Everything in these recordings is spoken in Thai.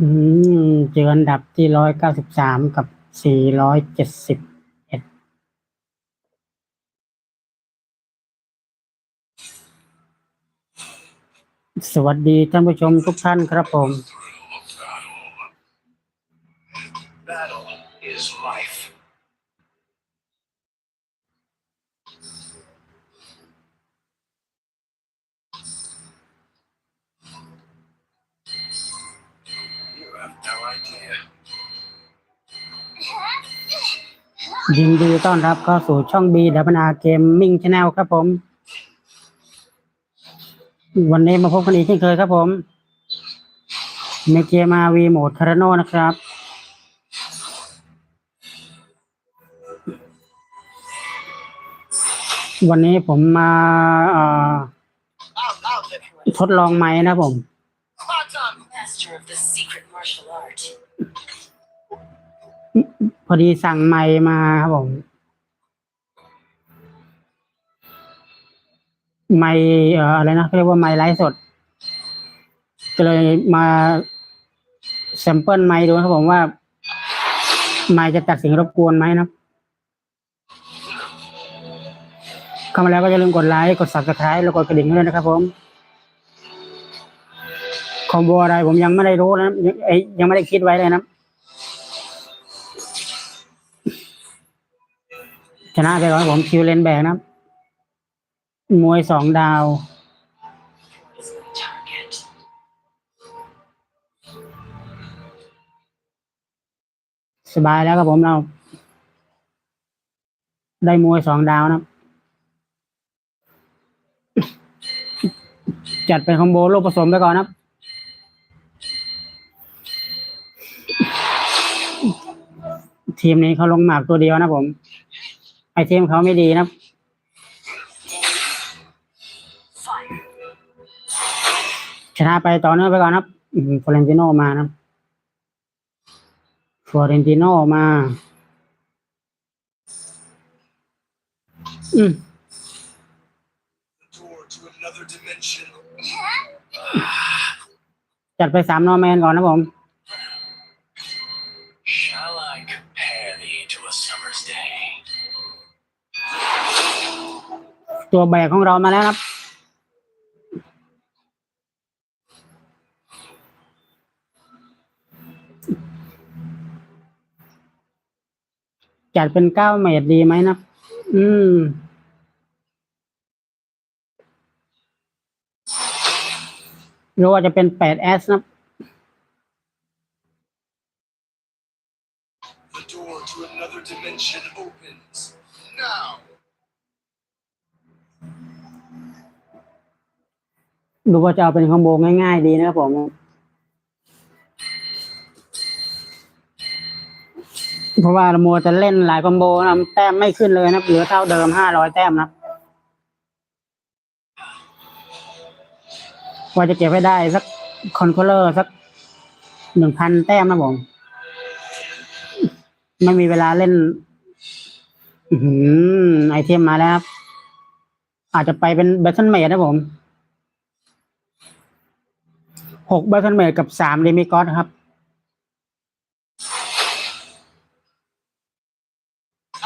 อืมเจออันดับที่ร้อยเก้าสิบสามกับสี่ร้อยเจ็ดสิบเอ็ดสวัสดีท่านผู้ชมทุกท่านครับผม ยินดีต้อนรับเข้าสู่ช่องบีดับนาเกมมิ่งชาแนลครับผม วันนี้มาพบกันอีกเช่นเคยครับผมในเกมอาวีโหมดคาร์โนนะครับ วันนี้ผมมาทดลองไม้นะผม พอดีสั่งไม้มาครับผม ไม้เอ่ออะไรนะเรียกว่าไม้ไลฟ์สด ก็เลยมาแซมเปิลไม้ดูครับผมว่า ไม้จะตัดเสียงรบกวนไหมนะเข้ามาแล้วก็อย่าลืมกดไลค์กด subscribe แล้วกดกระดิ่งด้วยนะครับผมคอมโบอะไรผมยังไม่ได้รู้นะยังเอ้ยยังไม่ได้คิดไว้เลยนะ ชนะไปก่อนผมคิวเลนแบกนะมวยสองดาว สบายแล้วครับผมเรา ได้มวยสองดาวนะจัดเป็นคอมโบลูกผสมไปก่อนนะทีมนี้เขาลงหมากตัวเดียวนะผม ไอเทมเขาไม่ดีนะครับชนะไปต่อเนื่องไปก่อนนะครับฟอเรนติโนมานะครับฟอเรนติโนมา อืมจัดไปสามนอแมนก่อนนะผม ตัวแบกของเรามาแล้วครับ จัดเป็นเก้าเมตรดีไหมนะ อืมหรือว่าจะเป็นแปดแอสนะ ดูว่าจะเอาเป็นคอมโบง่ายๆดีนะครับผม เพราะว่าเรามัวจะเล่นหลายคอมโบนะแต้มไม่ขึ้นเลยนะเหลือเท่าเดิมห้าร้อยแต้มนะว่าจะเก็บให้ได้สักคอนโทรลเลอร์สักหนึ่งพันแต้มนะผมไม่มีเวลาเล่นอไอเทมมาแล้วครับ อาจจะไปเป็นแบทเทิลเมดนะผม หกแบทเทิลเมดกับสามเดมิกอสครับ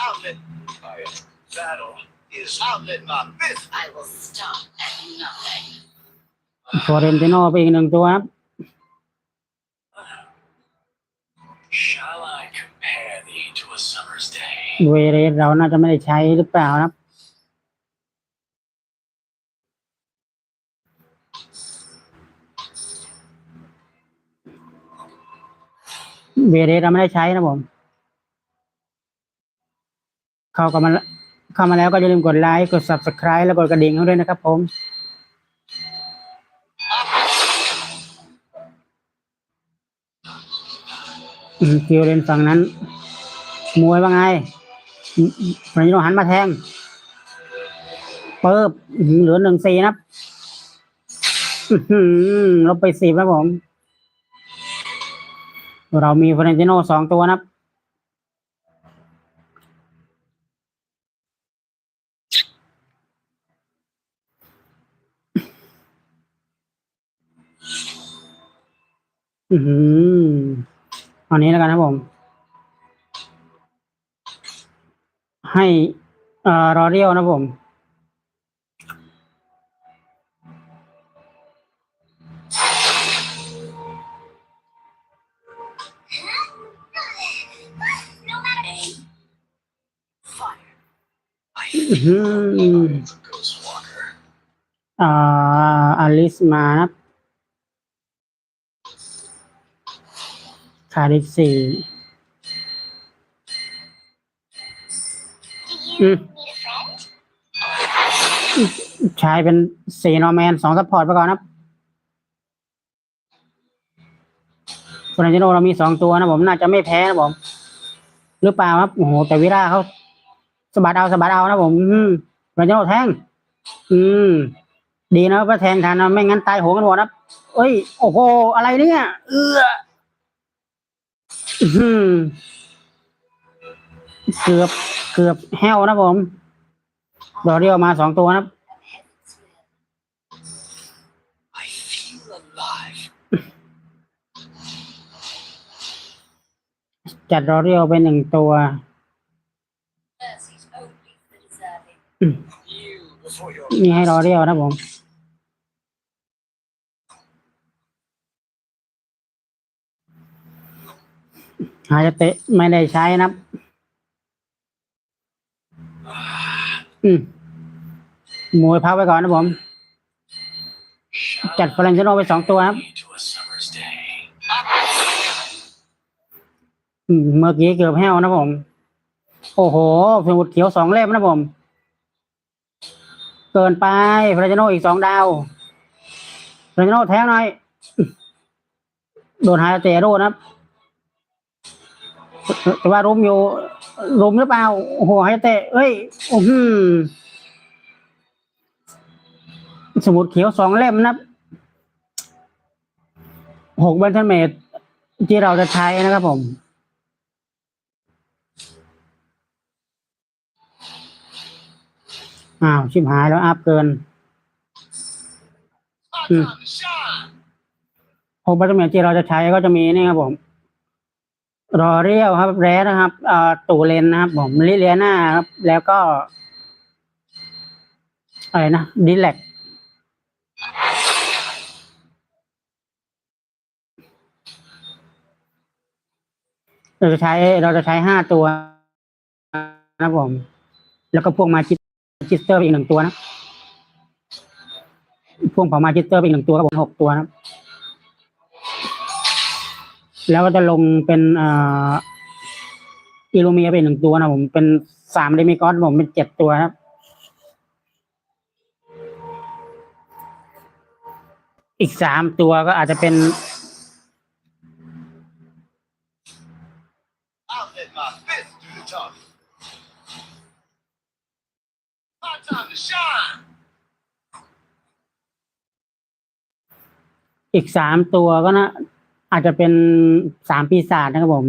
Outlet. Battle is outlet not this. I will stop at nothing. ฟอเรนติโนไปอีกหนึ่งตัวครับ Shall I compare thee to a summer's day? เวเรสเราน่าจะไม่ได้ใช้หรือเปล่านะครับ เวเรสเราไม่ได้ใช้นะผม เข้ากันมาเข้ามาแล้วก็อย่าลืมกดไลค์กด subscribe แล้วกดกระดิ่งให้ด้วยนะครับผมคิวเลนฝั่งนั้น มวยว่าไงอืมอืมฟราหันมาแทง เปิบเหลือหนึ่งสี่นะครับลบไปสิบแล้วผม เรามีฟรานติโนสองตัวนะครับ อือหือเอานี้แล้วกันครับผม ให้เอ่อรอเรียวนะผม อื้อหือ feel the Ghostwalker. อ่าอลิสมานะขาดอีกสี่อืมใช้เป็นสี่นอร์แมนสองซัพพอร์ตไปก่อนนะครับฟรานจิโนเรามีสองตัวนะผม น่าจะไม่แพ้นะผม หรือเปล่าครับ โอ้โห แต่วิราเขา สะบัดเอาสะบัดเอานะผม อืมฟรานจิโนแทง อืม ดีนะว่าแทงทันนะไม่งั้นตายโหงกันหมดนะเอ้ย โอ้โห อะไรเนี่ย เอื้ออื้อหือเกือบ เกือบแห้วนะผมดอเรียวมาสองตัวนะจัดดอเรียวไปหนึ่งตัว deserving. You before your นี่ให้รอเรียวนะผมหายาเตะไม่ได้ใช้นะครับอืมมวยพักไว้ก่อนนะผม จัดฟ Shall รานเจโนไปสองตัวครับ เมื่อกี้เกือบแห้วนะผม โอ้โหเสมุดเขียวสองเล่มนะผม เกินไปฟราจโนอีกสองดาวฟราจโนแทงหน่อย โดนหายเตะโดนนะครับแต่ว่ารุมอยู่ รุมหรือเปล่าโอ้โหหายเตะ เอ้ยอ้โหสมุดเขียวสองเล่มนะครับหกบันเทนเมตรที่เราจะใช้นะครับผม อ้าว ชิบหายแล้วอัพเกิน Our time to shine. หกบัตเตอร์เมทที่เราจะใช้ก็จะมีนี่ครับผมรอเรียวครับ แรดนะครับเอ่อตูเลนนะครับ ผมลิเลียนาครับ แล้วก็อะไรนะดิแลกเราจะใช้เราจะใช้ห้าตัวนะครับผม แล้วก็พวกมาจิ จิสเตอร์ไปอีกหนึ่งตัวนะพ่วกเผามาจิสเตอร์ไปอีกหนึ่งตัวครับผมหกตัวนะครับแล้วก็จะลงเป็นอ่ออิลูเมียเป็นหนึ่งตัวนะผมเป็นสามเดมิกอสผมเป็นเจ็ดตัวครับอีกสามตัวก็อาจจะเป็น อีกสามตัวก็นะอาจจะเป็นสามปีศาจนะครับผม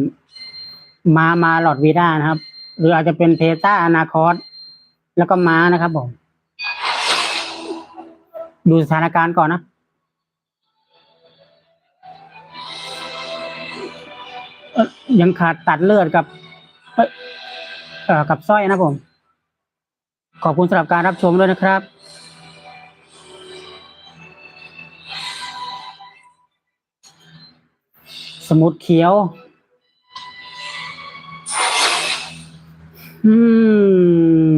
มามาหลอดวีด้านะครับ หรืออาจจะเป็นเพต้าอนาคอสแล้วก็ม้านะครับผม ดูสถานการณ์ก่อนนะเอ่อยังขาดตัดเลือดกับเอ่อเอ่อกับสร้อยนะผม ขอบคุณสำหรับการรับชมด้วยนะครับ มุดเขียว อืม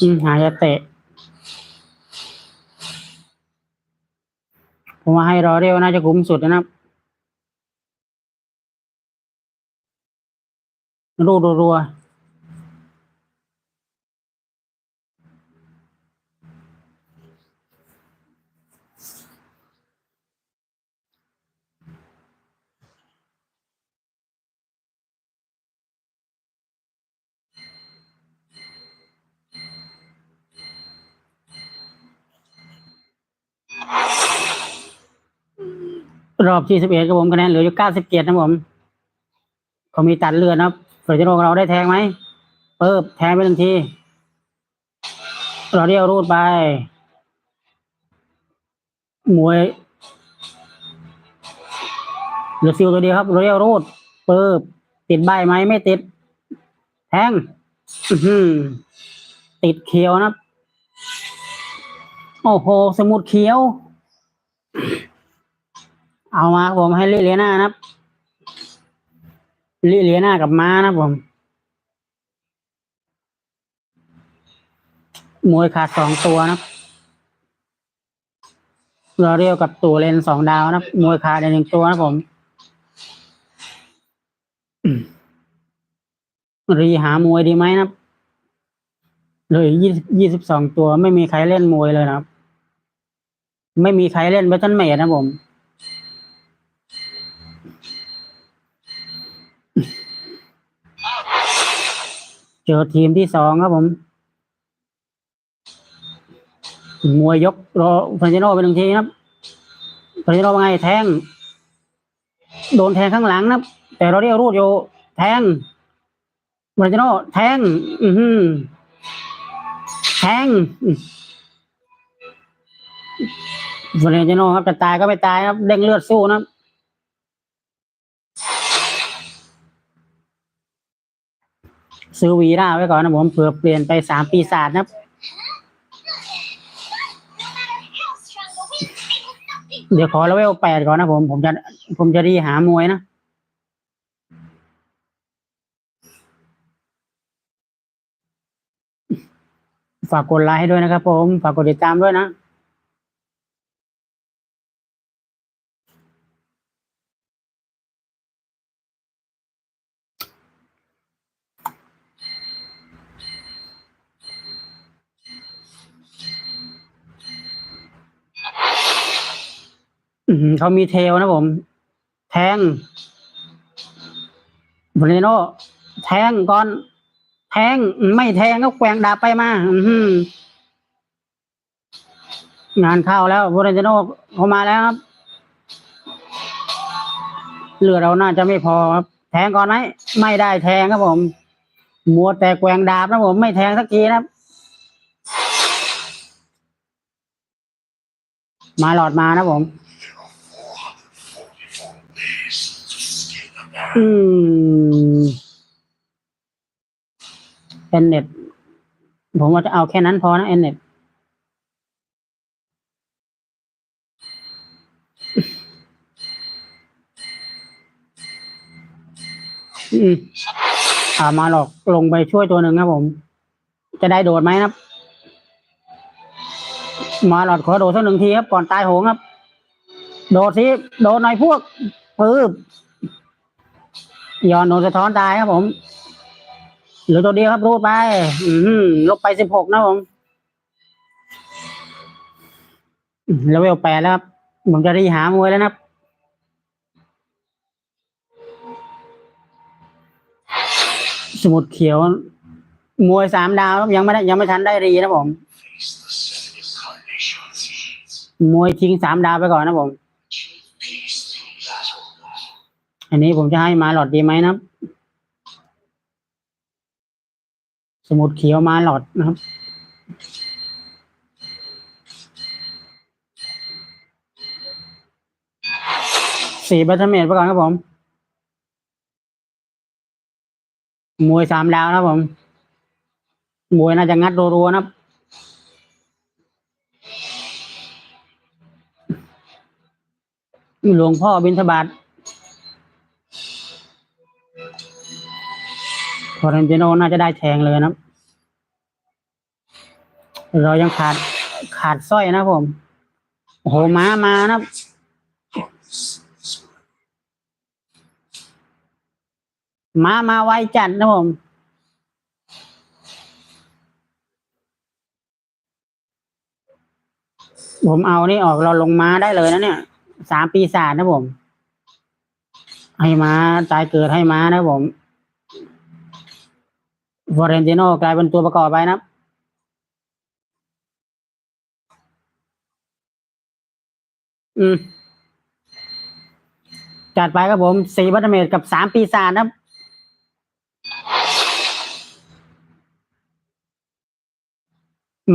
อืมหายาเตะ ผมว่าให้รอเรียวน่าจะคุ้มสุดนะครับรูดรัวๆ รอบที่สิบเอ็ดครับผมคะแนนเหลืออยู่เก้าสิบเจ็ดนะผมเขามีตัดเลือดนะครับเฟิร์สโนเราได้แทงไหมเปิบแทงไปหนึ่งที เรอเรียวรูดไป มวยเหลือซิลตัวเดียวครับเรียวรูดเปิบติดใบไหมไม่ติด แทงติดเขียวนะ โอ้โห สมุดเขียว เอามาผมให้ลิเลียนานะครับลิเลียนากับม้านะผมมวยขาดสองตัวนะครับเราเรียวกับตัวเลนสองดาวนะมวยขาดหนึ่งตัวนะผมรีหามวยดีไหมนะครับเลยยี่ยี่สิบสองตัว ไม่มีใครเล่นมวยเลยนะครับ ไม่มีใครเล่นแบทเทิลเมดนะผม อทีมที่สองครับผม มวยยกรอฟรานเจโนไปหนึ่งทีครับฟรานเจโนว่าไงแทง โดนแทงข้างหลังนะแต่เราเรียกรูดอยู่ แทงฟรานเจโนแทง อือหือแทงฟรานเจโนครับจะตายก็ไม่ตายครับเด้งเลือดสู้นะครับ ซื้อวีร่าไว้ก่อนนะผมเผื่อเปลี่ยนไปสามปีศาจนะครับเดี๋ยวขอเลเวลแปดก่อนนะผม ผมจะ ผมจะรีหามวยนะ ฝากกดไลค์ให้ด้วยนะครับผม ฝากกดติดตามด้วยนะ เขามีเทลนะผม แทงบริโนแทงก่อน แทงไม่แทงก็แกว่งดาบไปมา อืงานเข้าแล้วบริโนเขามาแล้วครับเลือดเราน่าจะไม่พอครับ แทงก่อนไหมไม่ได้แทงครับผมมัวแต่แกว่งดาบนะผมไม่แทงสักทีนะครับ มาหลอดมานะผม อืมเอ็นเน็ตผมว่าจะเอาแค่นั้นพอนะเอ็นเน็ตอืมอามาหลอกลงไปช่วยตัวหนึ่งครับผม จะได้โดดไหมครับ มาหลอดขอโดดสักหนึ่งทีครับ ก่อนตายโหงครับ โดดสิ โดดหน่อยพวกปืบ ย้อนโดนสะท้อนตายครับผมเหลือตัวเดียวครับรูดไป อืมลบไปสิบหกนะผมเลเวลแปดแล้วครับผมจะรีหามวยแล้วนะครับสมุดเขียว มวยสามดาวครับยังไม่ได้ยังไม่ทันได้รีนะผม มวยทิ้งสามดาวไปก่อนนะผม อันนี้ผมจะให้มาหลอดดีไหมนะครับ สมุดเขียวมาหลอดนะครับ สี่บัตเทอร์เมดไปก่อนครับผม มวยสามดาวนะครับผม มวยน่าจะงัดรัวๆนะครับหลวงพ่อบินทบาท ฟอเรนติโนน่าจะได้แทงเลยนะครับ เรายังขาดขาดสร้อยนะผม โอ้โหม้ามานะครับม้ามาไวจัดนะผมผมเอานี่ออกเราลงม้าได้เลยนะเนี่ยสามปีศาจนะผม ให้ม้าตายเกิดให้ม้านะผม ฟอร์เรนติโนกลายเป็นตัวประกอบไปนะอืมจัดไปครับผมสี่บัตเตอร์เมดกับสามปีศาจนะครับ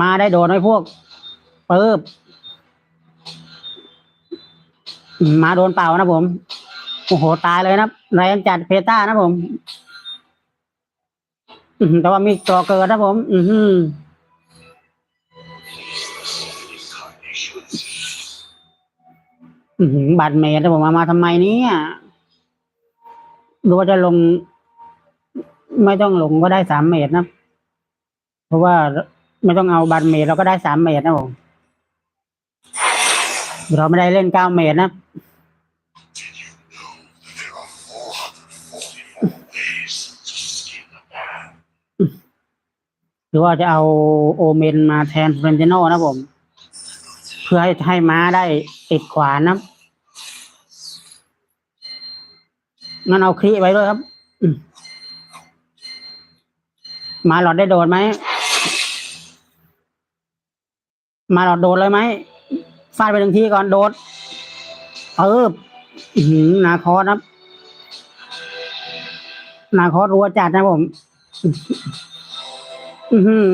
มาได้โดนไหมพวกเปิบมาโดนเป่านะผม โอ้โห ตายเลยนะแรงจัดเพต้านะผม แต่ว่ามีกรอเกิดนะผม อือหืออือหือบัตรเมทนะผมเอามาทำไมเนี่ยหรือว่าจะลง ไม่ต้องลงก็ได้สามเมตรนะ เพราะว่าไม่ต้องเอาบัตรเมตรเราก็ได้สามเมตรนะผมเราไม่ได้เล่นเก้าเมตรนะ หรือว่าจะเอาโอเมนมาแทนเฟรนเจโนนะผม เพื่อให้ให้ม้าได้ติดขวานนะงั้นเอาคลีไว้ด้วยครับมมาหลอดได้โดนไหม มาหลอดโดนเลยไหมฟาดไปหนึ่งทีก่อนโดดเออหือนาคอสนะครับ นาคอสรัวจัดนะผม อือหือ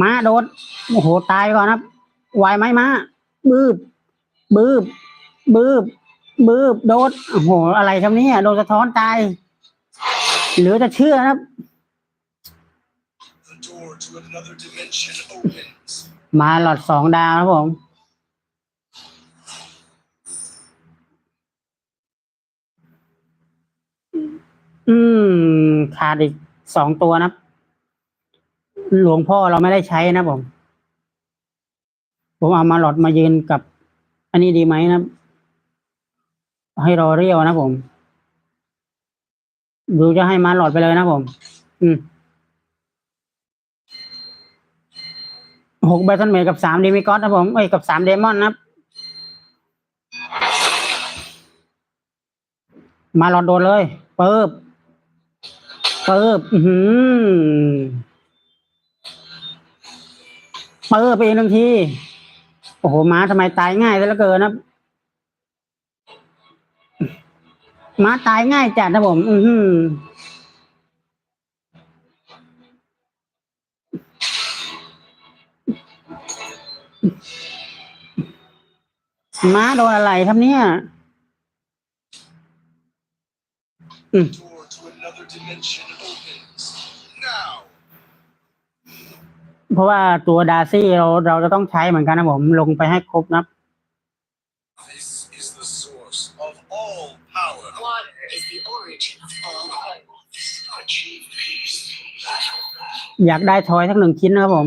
ม้าโดดโอ้โหตายก่อนครับไหวไหมม้าบืบบืบบืบบืบโดดโอ้โห อะไรครับนี่โดนสะท้อนตายหรือจะเชื่อนะครับ มาหลอดสองดาวครับผมอืม ขาดอีก สองตัวนะครับหลวงพ่อเราไม่ได้ใช้นะผม ผมเอามาหลอดมายืนกับ อันนี้ดีไหมนะ ให้รอเรียวนะผมดูจะให้มาหลอดไปเลยนะผม อืมหกแบทเทิลเมกับสามเดมิกอสนะผม เอ้ย กับสามเดมอนนะครับมาหลอดโดนเลย เปิบ เปิบอือหือเปิบไปอีกหนึ่งที โอ้โหม้าทำไมตายง่ายซะเหลือเกินนะม้าตายง่ายจัดนะผม อือหือม้าโดนอะไรครับเนี่ย Door to เพราะว่าตัวดาร์ซี่เราเราจะต้องใช้เหมือนกันนะผมลงไปให้ครบนะ This is the source of all power. Water is the origin of all life. Achieve peace. อยากได้ทอยสักหนึ่งชิ้นนะครับผม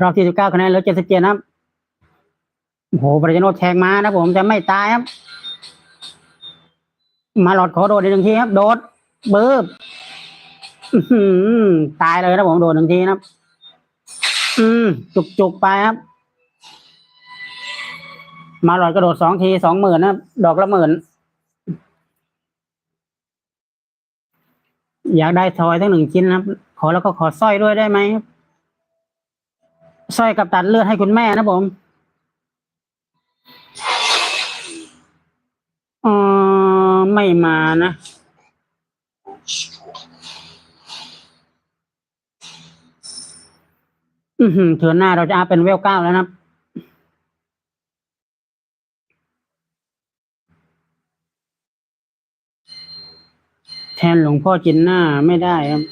รอบที่สิบเก้าคะแนนเหลือเจ็ดสิบเจ็ดนะครับโอ้โหบริจโนแทงมานะผมจะไม่ตายครับ มาหลอดขอโดดหนึ่งทีครับ โดดเบิบตายเลยนะผมโดดหนึ่งทีนะครับ อืม จุกจุกไปครับ มาหลอดกระโดดสองทีสองหมื่นนะดอกละหมื่น อยากได้ทอยทั้งหนึ่งชิ้นครับ ขอแล้วก็ขอสร้อยด้วยได้ไหมครับสร้อยกับตัดเลือดให้คุณแม่นะผมเออไม่มานะ อือหือเถือนหน้าเราจะอัพเป็นเวลเก้าแล้วนะครับแทนหลวงพ่อจินหน้าไม่ได้ครับ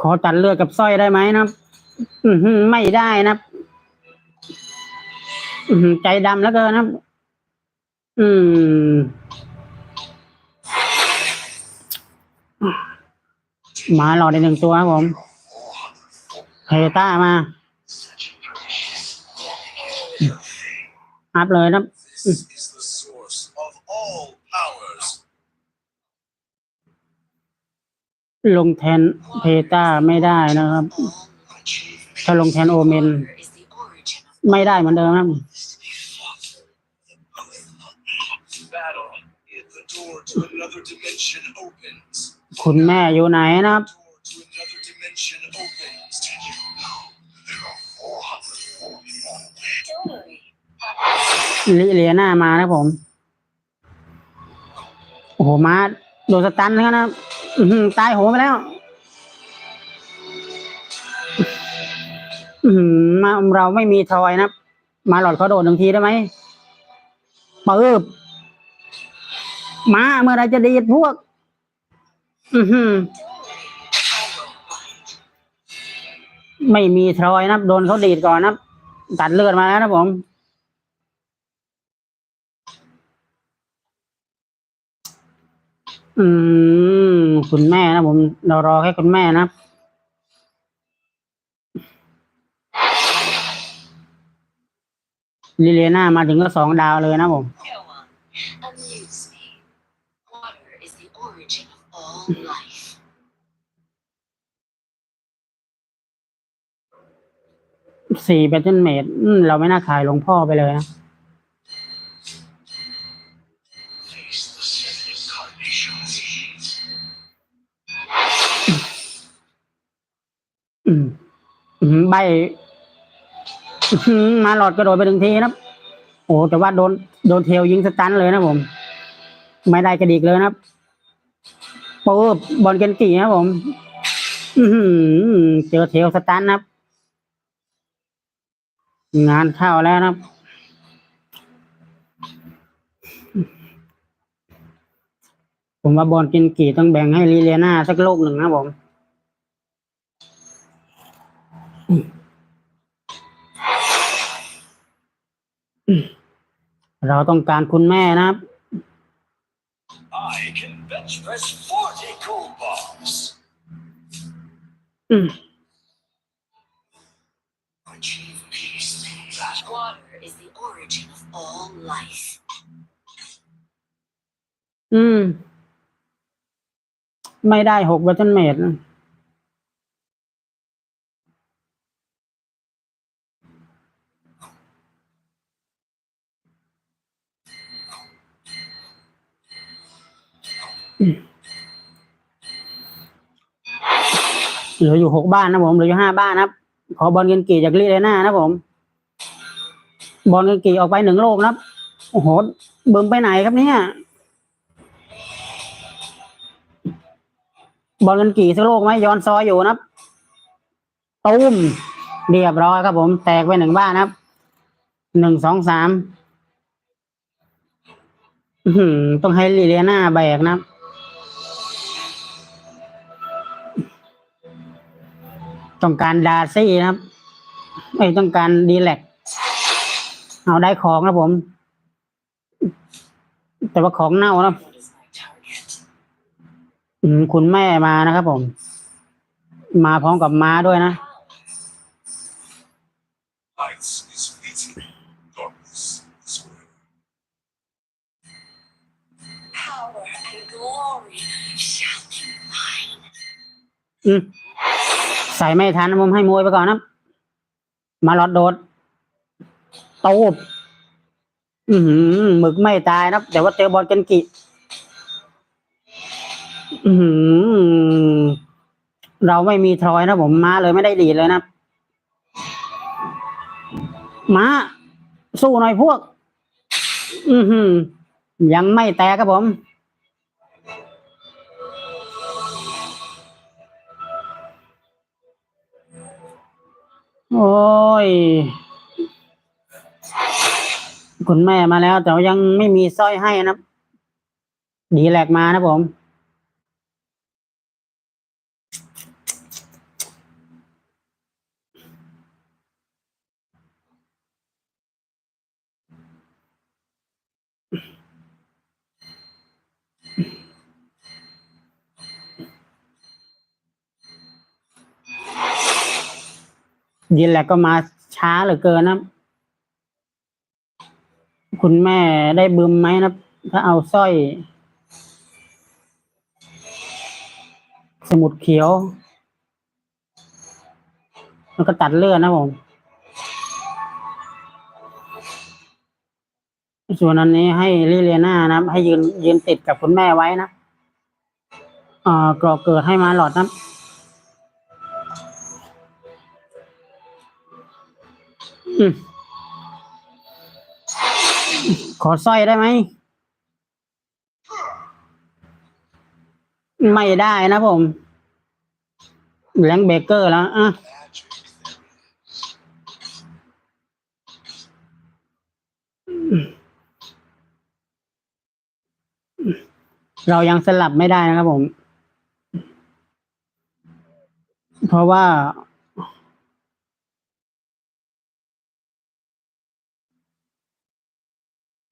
ขอตัดเลือดกับสร้อยได้ไหมนะอืไม่ได้นะอืใจดำแล้วเกินนะอืม มาหลอดในหนึ่งตัวครับผมเพต้ามาอัพเลยนะครับ This is the source of all powers. ลงแทนเพต้าไม่ได้นะครับ ถ้าลงแทนโอเมน ไม่ได้เหมือนเดิมครับคุณแม่อยู่ไหนนะครับ ลิเลียหน้ามานะผม โอ้โห มาโดนสตันนะครับ อตายโหไปแล้ว อือหือมาเราไม่มีทอยนะ มาหลอดเขาโดดหนึ่งทีได้ไหมปืบมาเมื่อไรจะดีดพวก อือหือไม่มีทรอยนะโดนเขาดีดก่อนนะตัดเลือดมาแล้วนะผม อืม คุณแม่นะผมเรารอแค่คุณแม่นะลิเลียนามาถึงก็สองดาวเลยนะผม Go on. Amuse me. Water is the origin of all life. สี่แบตเทิลเมดเราไม่น่าขายหลวงพ่อไปเลยนะ ใบมาหลอดกระโดดไปถึงทีนะโอ้แต่ว่าโดนโดนเทลยิงสตันเลยนะผม ไม่ได้กระดิกเลยนะครับปุ๊บบอลเกนกี่นะผมเจอเทลสตันนะครับ งานเข้าแล้วนะครับผมว่าบอลเกนกี่ต้องแบ่งให้ลีเลียนาสักลูกหนึ่งนะผม เราต้องการคุณแม่นะครับ I can bench press 40 cool bombs. อืม Achieve peace through battle. Water is the origin of all life. อืม ไม่ได้หกแบตเทิลเมตรนะ เหลืออยู่หกบ้านนะผมเหลืออยู่ห้าบ้านนะครับขอบอลเงินกีจากลีเลน่านะผม บอลเงินกีออกไปหนึ่งโลกนะครับโอ้โหเบิ่มไปไหนครับเนี่ยบอลกันกี่สักโลกไหมย้อนซอยอยู่นะครับตุ้มเรียบร้อยครับผม แตกไปหนึ่งบ้านนะครับหนึ่งสองสามต้องให้ลิเลียนาแบกนะครับ ต้องการดาซี่นะครับไม่ต้องการดีแลกเอาได้ของนะผม แต่ว่าของเน่านะคุณแม่มานะครับผม มาพร้อมกับม้าด้วยนะอืม ใส่ไม่ทันนะผมให้มวยไปก่อนนะมาหลอดโดดตูบอือหือหมึกไม่ตายนะแต่ว่าเจอบอลกันกิอือหือเราไม่มีทรอยนะผมมาเลยไม่ได้ดีเลยนะมาสู้หน่อยพวก อือหือยังไม่แตกครับผม โอ้ย คุณแม่มาแล้ว แต่ยังไม่มีสร้อยให้นะ ดีแหลกมานะผม ดีแหลกก็มาช้าเหลือเกินนะ คุณแม่ได้บึมไหมนะถ้าเอาสร้อย สมุดเขียว แล้วก็ตัดเลือดนะผมส่วนอันนี้ให้ลิเลียนานะครับ ให้ยืนยืนติดกับคุณแม่ไว้นะอ่ากรอเกิดให้มาหลอดนะ ขอสร้อยได้ไหม ไม่ได้นะผมแรงเบเกอร์แล้วอะเรายังสลับไม่ได้นะครับผม เพราะว่า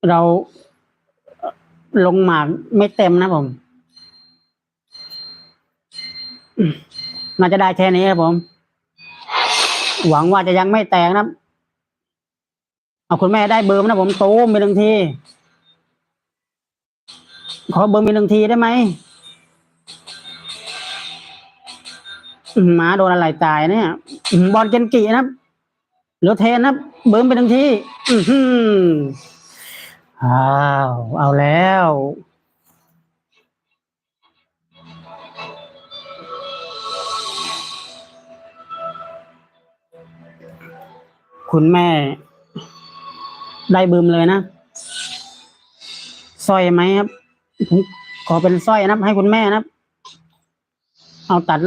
เราลงหมากไม่เต็มนะผม น่าจะได้แค่นี้ครับผม หวังว่าจะยังไม่แตกนะเอาคุณแม่ได้เบอร์มนะผมโตูมไปหนึ่งที ขอเบอร์มีหนึ่งทีได้ไหมหมาโดนอะไรตายเนี่ยบอลเกนกินะครับเหลือเทนนะครับเบอร์ไปหนึ่งทีอื อ้าวเอาแล้ว คุณแม่ ได้บืมเลยนะสร้อยไหมครับผมขอเป็นสร้อยนะครับให้คุณแม่นะครับ เอาตัด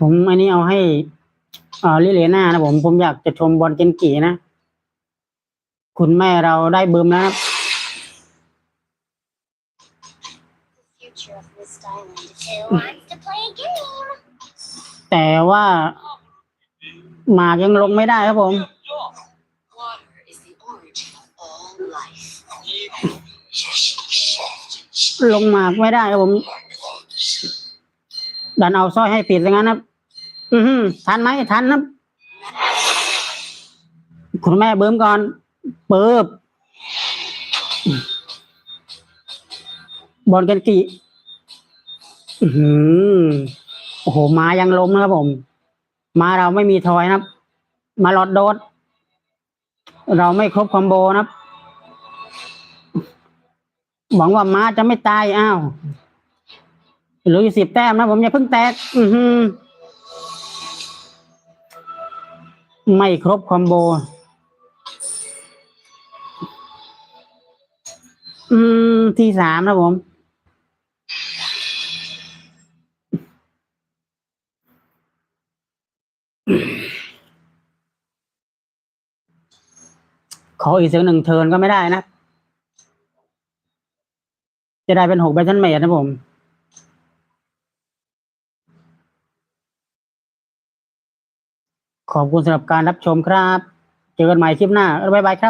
ผมอันนี้เอาให้เอ่อลิเลน่านะผมผมอยากจะชมบอลเกนกีนะ คุณแม่เราได้บืมแล้วนะครับ The future of this island. Who wants to play a game? แต่ ว่าหมากยังลงไม่ได้ครับผม ลงหมากไม่ได้ครับผม ดันเอาสร้อยให้ปิดซะงั้นครับ อือหือทันไหมทันครับ คุณแม่เบิ้มก่อนเปิบบอลกันกี่อือหือ โอ้โหมายังล้มนะครับผมมาเราไม่มีทอยนะครับ มาหลอดโดด เราไม่ครบคอมโบนะครับ หวังว่าม้าจะไม่ตายอ้าวเหลืออยู่สิบแต้มนะผมอย่าเพิ่งแตก อือหือไม่ครบคอมโบ อืมที่สามนะผม ขออีกสักหนึ่งเทินก็ไม่ได้นะ จะได้เป็นหกแบทเทิลเมทนะผม ขอบคุณสำหรับการรับชมครับ เจอกันใหม่คลิปหน้า บ๊ายบายครับ